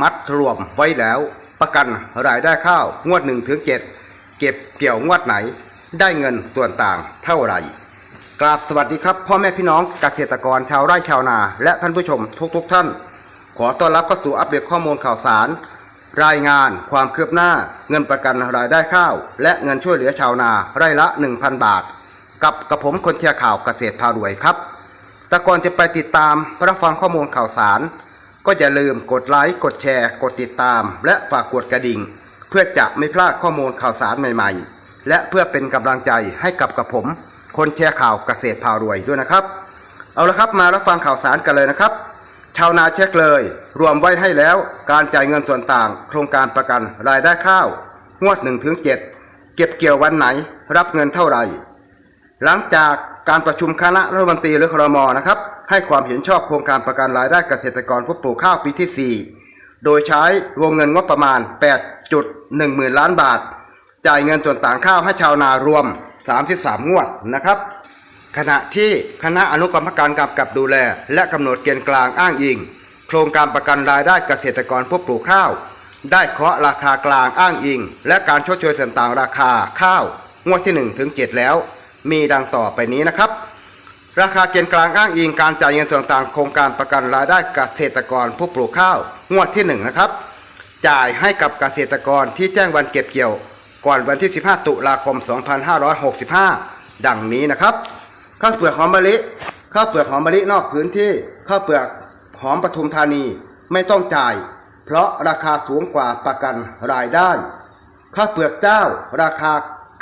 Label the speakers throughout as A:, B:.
A: มัดรวมไว้แล้ว ประกันรายได้ข้าวงวด1ถึง7เก็บเกี่ยวงวดไหน ได้เงินส่วนต่างเท่าไหร่กราบสวัสดีครับ พ่อแม่พี่น้องเกษตรกรชาวไร่ชาวนา และท่านผู้ชมทุกๆทท่าน ขอต้อนรับเข้าสู่อัปเดตข้อมูลข่าวสาร รายงานความคืบหน้า เงินประกันรายได้ข้าว และเงินช่วยเหลือชาวนาไร่ละ 1,000 บาท กับกระผมคนเชียร์ข่าวเกษตรพารวยครับแต่ก่อนจะไปติดตามรับฟังข้อมูลข่าวสาร ก็อย่าลืมกดไลค์กดแชร์ กดติดตาม และฝากกดกระดิ่ง เพื่อจะไม่พลาดข้อมูลข่าวสารใหม่ๆ และเพื่อเป็นกำลังใจให้กับกับผม คนแชร์ข่าวเกษตรพารวยด้วยนะครับ เอาละครับมารับฟังข่าวสารกันเลยนะครับ ชาวนาเช็คเลย รวมไว้ให้แล้วการจ่ายเงินส่วนต่าง โครงการประกันรายได้ข้าวงวด1ถึง7เก็บเกี่ยววันไหน รับเงินเท่าไหร่ หลังจากการประชุมคณะรัฐมนตรีหรือครมนะครับ ให้ความเห็นชอบโครงการประกันรายได้เกษตรกรผู้ปลูกข้าวปีที่ 4 โดยใช้วงเงินงบประมาณ 8.1หมื่นล้านบาท จ่ายเงินส่วนต่างข้าวให้ชาวนารวม 33 งวดนะครับ ขณะที่คณะอนุกรรมการกำกับดูแล และกำหนดเกณฑ์กลางอ้างอิง โครงการประกันรายได้เกษตรกรผู้ปลูกข้าว ได้เคาะราคากลางอ้างอิง และการชดเชยส่วนต่างราคาข้าวงวดที่1ถึง7แล้ว มีดังต่อไปนี้นะครับ ราคาเกณฑ์กลางอ้างอิงการจ่ายเงินส่วนต่างโครงการประกันรายได้เกษตรกรผู้ปลูกข้าวงวดที่1นะครับจ่ายให้กับเกษตรกรที่แจ้งวันเก็บเกี่ยว ก่อนวันที่ 15 ตุลาคม 2565 ดังนี้นะครับข้าวเปลือกหอมมะลิข้าวเปลือกหอมมะลินอกพื้นที่ข้าวเปลือกหอมปทุมธานีไม่ต้องจ่าย เพราะราคาสูงกว่าประกันรายได้ข้าวเปลือกเจ้าราคา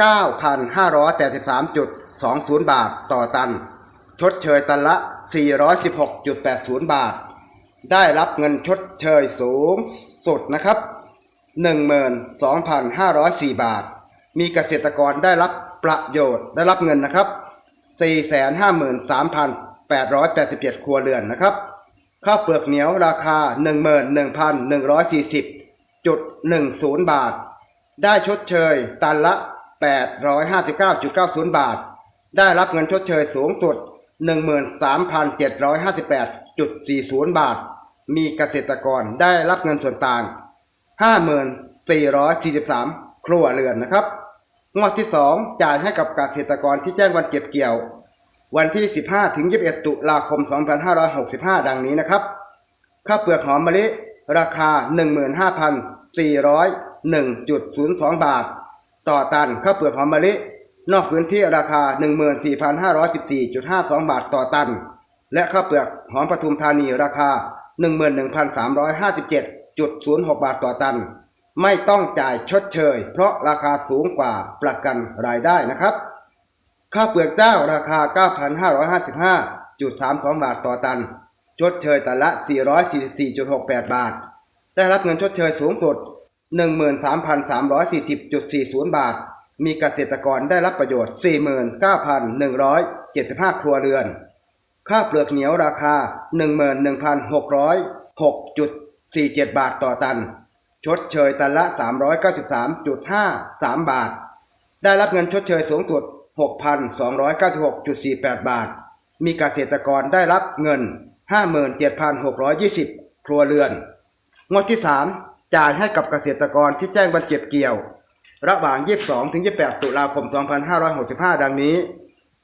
A: 9,583.20 บาทต่อตัน ชดเชยตันละ 416.80 บาท ได้รับเงินชดเชยสูงสุดนะครับ 12,504 บาท มีเกษตรกรได้รับประโยชน์ได้รับเงินนะครับ 453,887 ครัวเรือนนะครับ ข้าวเปลือกเหนียวราคา 11,140.10 บาท ได้ชดเชยตันละ 859.90 บาทได้รับเงินชดเชยสูงสุด 13,758.40 บาท มีเกษตรกรได้รับเงินส่วนต่าง 5443 ครัวเรือนนะครับ งวดที่ 2 จ่ายให้กับเกษตรกรที่แจ้งวันเก็บเกี่ยว วันที่ 15 ถึง 21 ตุลาคม 2565 ดังนี้นะครับ ข้าวเปลือกหอมมะลิ ราคา 15,401.02 บาท ต่อตันข้าวเปลือกหอมมะลิ นอกพื้นที่ราคา 14,514.52 บาทต่อตัน และข้าวเปลือกหอมปทุมธานีราคา 11,357.06 บาทต่อตัน ไม่ต้องจ่ายชดเชย เพราะราคาสูงกว่าประกันรายได้นะครับ ข้าวเปลือกเจ้าราคา 9,555.32 บาทต่อตัน ชดเชยแตันละ 444.68 บาท ได้รับเงินชดเชยสูงสุด 13,340.40 บาท มีเกษตรกรได้รับประโยชน์ 49,175 ครัวเรือน ข้าวเปลือกเหนียวราคา 11,606.47 บาทต่อตัน ชดเชยตันละ 393.53 บาท ได้รับเงินชดเชยสูงสุด 6,296.48 บาท มีเกษตรกรได้รับเงิน 57,620 ครัวเรือน งวดที่ 3 จ่ายให้กับเกษตรกรที่แจ้งวันเก็บเกี่ยว ระหว่าง 22 ถึง 28 ตุลาคม 2565 ดังนี้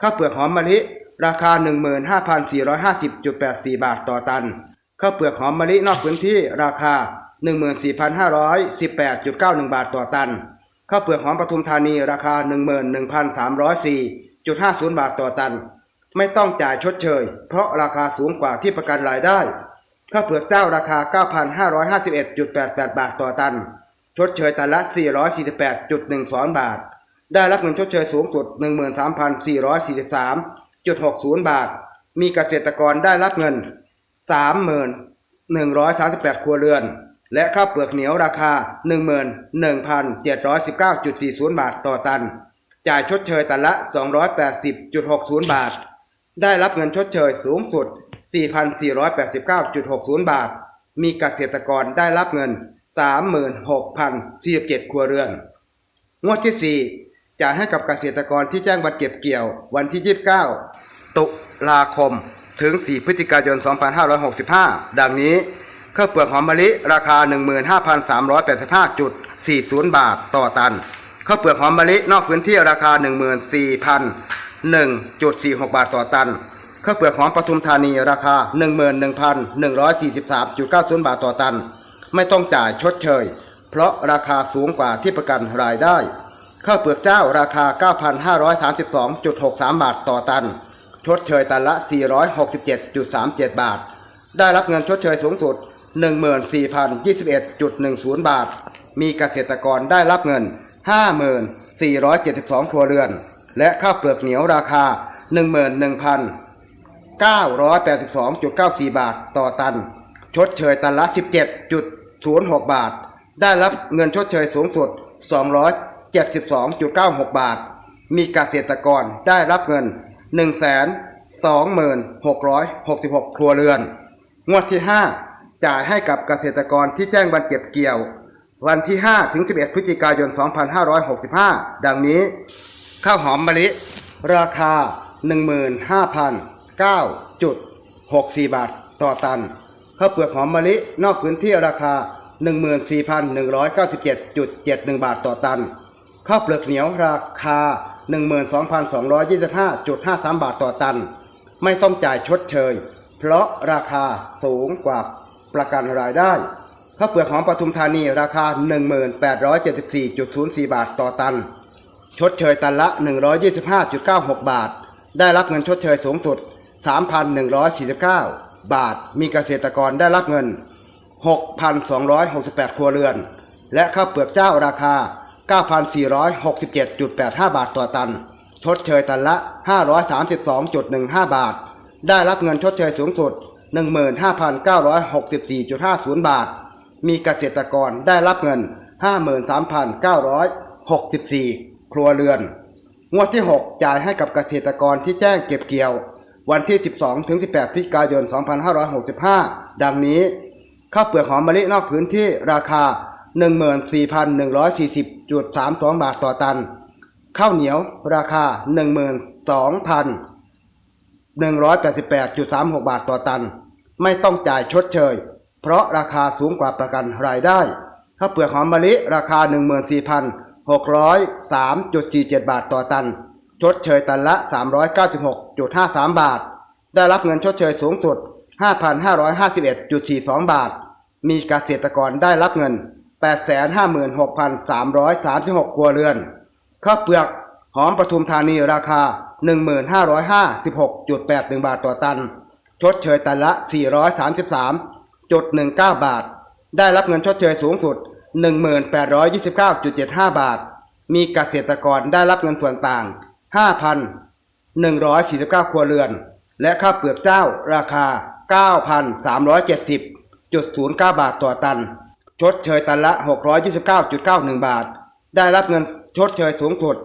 A: ข้าวเปลือกหอมมะลิ ราคา 15,450.84 บาทต่อตัน ข้าวเปลือกหอมมะลินอกพื้นที่ราคา 14,518.91 บาทต่อตัน ข้าวเปลือกหอมปทุมธานีราคา 11,304.50 บาทต่อตัน ไม่ต้องจ่ายชดเชย เพราะราคาสูงกว่าที่ประกันรายได้ ข้าวเปลือกเจ้าราคา 9,551.88 บาทต่อตัน ชดเชยตันละ 448.12 บาท ได้รับเงินชดเชยสูงสุด 13,443.60 บาท มีเกษตรกรได้รับเงิน31,138 ครัวเรือน และข้าวเปลือกเหนียวราคา 11,719.40 บาทต่อตัน จ่ายชดเชยตันละ 280.60 บาท ได้รับเงินชดเชยสูงสุด 4,489.60 บาท มีเกษตรกรได้รับเงิน 36,047 ครัวเรือน งวดที่ 4 จ่ายให้กับเกษตรกรที่แจ้งวันเก็บเกี่ยววันที่ 29 ตุลาคม ถึง 4 พฤศจิกายน 2565 ดังนี้ข้าวเปลือกหอมมะลิราคา 15,385.40 บาทต่อตันข้าวเปลือกหอมมะลินอกพื้นที่ราคา 14,001.46 บาทต่อตันข้าวเปลือกหอมปทุมธานีราคา 11,143.90 บาทต่อตัน ไม่ต้องจ่ายชดเชย เพราะราคาสูงกว่าที่ประกันรายได้ข้าวเปลือกเจ้าราคา 9,532.63 บาทต่อตัน ชดเชยตันละ 467.37 บาท ได้รับเงินชดเชยสูงสุด 14,021.10 บาท มีเกษตรกรได้รับเงิน 5,472 ครัวเรือน และข้าวเปลือกเหนียวราคา 11,982.94 บาทต่อตัน ชดเชยตันละ 17.06 บาท ได้รับเงินชดเชยสูงสุด 272.96 บาท มีเกษตรกรได้รับเงิน 126,666 ครัวเรือน งวดที่ 5 จ่ายให้กับเกษตรกรที่แจ้งวันเก็บเกี่ยว วันที่ 5 ถึง 11 พฤศจิกายน 2565 ดังนี้ ข้าวหอมมะลิ ราคา 15,009.64 บาทต่อตัน ข้าวเปลือกหอมมะลินอกพื้นที่ราคา 14,197.71 บาทต่อตัน ข้าวเปลือกเหนียวราคา 12,225.53 บาทต่อตัน ไม่ต้องจ่ายชดเชย เพราะราคาสูงกว่าประกันรายได้ข้าวเปลือกหอมปทุมธานีราคา 1874.04 บาทต่อตัน ชดเชยตันละ 125.96 บาท ได้รับเงินชดเชยสูงสุด 3,149 บาทมีเกษตรกรได้รับเงิน 6,268 ครัวเรือน และข้าวเปลือกเจ้าราคา 9,467.85 บาทต่อตัน ชดเชยตันละ 532.15 บาท ได้รับเงินชดเชยสูงสุด 15,964.50 บาท มีเกษตรกรได้รับเงิน 53,964 ครัวเรือน งวดที่ 6 จ่ายให้กับเกษตรกรที่แจ้งเก็บเกี่ยว วันที่ 12 ถึง 18พฤศจิกายน 2565 ดังนี้ ข้าวเปลือกหอมมะลินอกพื้นที่ราคา 14,140.32 บาทต่อตัน ข้าวเหนียวราคา 12,188.36 บาทต่อตัน ไม่ต้องจ่ายชดเชย เพราะราคาสูงกว่าประกันรายได้ ข้าวเปลือกหอมมะลิราคา 14,603.47 บาทต่อตัน ชดเชยตันละ 396.53 บาท ได้รับเงินชดเชยสูงสุด 5,551.42 บาท มีเกษตรกรได้รับเงิน 856,336 ครัวเรือน ข้าวเปลือกหอมปทุมธานีราคา 1556.81 บาทต่อตัน ชดเชยตันละ 433.19 บาท ได้รับเงินชดเชยสูงสุด 1829.75 บาท มีเกษตรกรได้รับเงินส่วนต่าง 5,149 ครัวเรือน และข้าวเปลือกเจ้าราคา 9,370.09 บาทต่อตัน ชดเชยตันละ 629.91 บาท ได้รับเงินชดเชยสูงสุด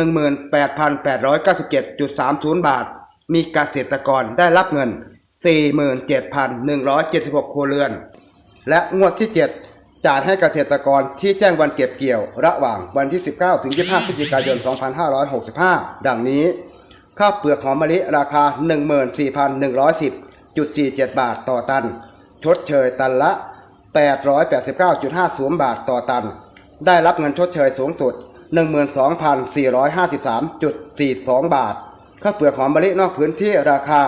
A: 18,897.30 บาท มีเกษตรกรได้รับเงิน 47,176 ครัวเรือน และงวดที่ 7 จ่ายให้เกษตรกรที่แจ้งวันเก็บเกี่ยว ระหว่างวันที่ 19 ถึง 25 พฤศจิกายน 2565 ดังนี้ ข้าวเปลือกหอมมะลิราคา 14,110.47 บาทต่อตัน ชดเชยตันละ 889.50 บาทต่อตัน ได้รับเงินชดเชยสูงสุด 12,453.42 บาท ข้าวเปลือกหอมมะลินอกพื้นที่ราคา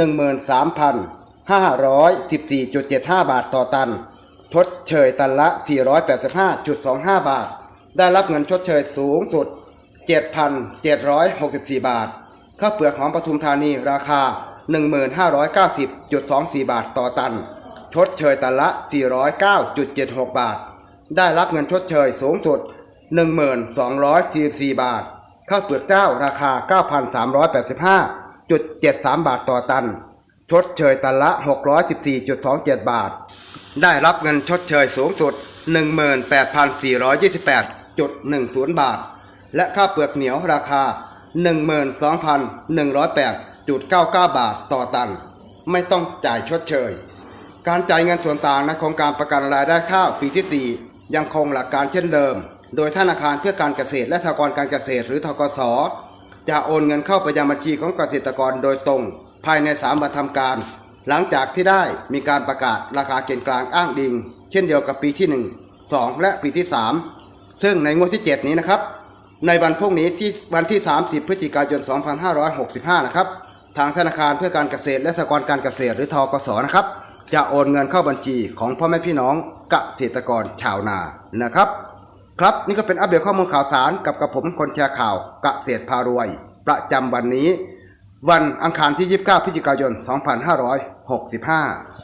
A: 13,514.75 บาทต่อตัน ชดเชยตันละ 485.25 บาท ได้รับเงินชดเชยสูงสุด 7,764 บาท ข้าวเปลือกหอมปทุมธานีราคา 1590.24 บาทต่อตัน ชดเชยตันละ 409.76 บาท ได้รับเงินชดเชยสูงสุด 1244 บาท ข้าวเปลือกเจ้าราคา 9,385.73 บาทต่อตัน ชดเชยตันละ 614.27 บาท ได้รับเงินชดเชยสูงสุด 18,428.10 บาท และข้าเปลือกเหนียวราคา 12,108.99 บาทต่อตัน ไม่ต้องจ่ายชดเชย การจ่ายเงินส่วนต่างในโครงการประกันรายได้ข้าวปีที่ 4 ยังคงหลักการเช่นเดิม โดยธนาคารเพื่อการเกษตรและสหกรณ์การเกษตรหรือทกสจะโอนเงินเข้าไปยังบัญชีของเกษตรกรโดยตรง ภายใน3วันทำการ หลังจากที่ได้มีการประกาศราคาเกณฑ์กลางอ้างดิง เช่นเดียวกับปีที่ 1 2 และปีที่ 3 ซึ่งในงวดที่ 7 นี้นะครับ ในวันพรุ่งนี้ที่วันที่ 30 พฤศจิกายน 2565 นะครับ ทางธนาคารเพื่อการเกษตรและสหกรณ์การเกษตรหรือทกสนะครับ จะโอนเงินเข้าบัญชีของพ่อแม่พี่น้องเกษตรกรชาวนานะครับ ครับนี่ก็เป็นอัปเดตข้อมูลข่าวสารกับกับผมคนแชร์ข่าวเกษตรพารวย ประจำวันนี้ วันอังคารที่ 29 พฤศจิกายน 2565